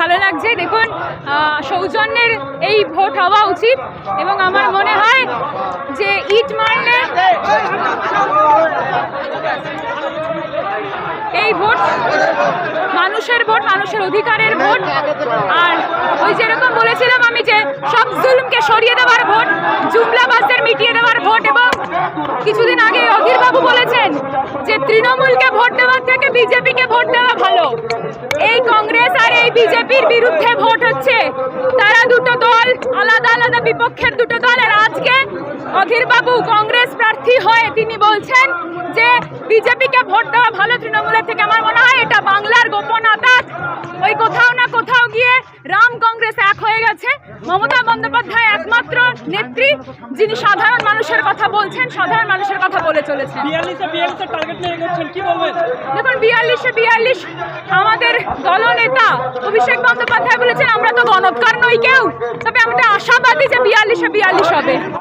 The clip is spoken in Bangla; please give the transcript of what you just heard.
ভালো লাগছে। দেখুন সৌজন্যের এই ভোট হওয়া উচিত এবং আমার মনে হয় যে ইট মারলে এই ভোট মানুষের ভোট, মানুষের অধিকারের ভোট। আর ওই যেরকম বলেছিলাম আমি যে সব জুলুমকে সরিয়ে দেওয়ার ভোট জুমলাবাসদের মিটিয়ে দেওয়ার ভোট এবং কিছুদিন আগে অধীর বাবু বলেছেন যে তৃণমূলকে ভোট দেওয়ার থেকে বিজেপিকে ভোট দেওয়া ভালো এই কংগ্রেস আর এই বিজেপির বিরুদ্ধে ভোট হচ্ছে। তারা দুটো দল, আলাদা আলাদা বিপক্ষের দুটো দল। আর আজকে অধীর বাবু কংগ্রেস প্রার্থী হয়ে তিনি বলছেন যে বিজেপিকে ভোট দেওয়া ভালো তৃণমূলের থেকে। আমার মনে হয় এটা বাংলার গোপন আতাত ওই কোথাও না কোথাও গিয়ে রাম কংগ্রেস এক হয়ে গেছে। মমতা বন্দ্যোপাধ্যায় নেত্রী যিনি সাধারণ মানুষের কথা বলছেন সাধারণ মানুষের কথা বলে চলেছেন। দেখুন বিয়াল্লিশে বিয়াল্লিশ আমাদের দলনেতা অভিষেক বন্দ্যোপাধ্যায় বলেছেন আমরা তো গণৎকার নই কেউ। তবে আমরা আশাবাদী যে বিয়াল্লিশে বিয়াল্লিশ হবে।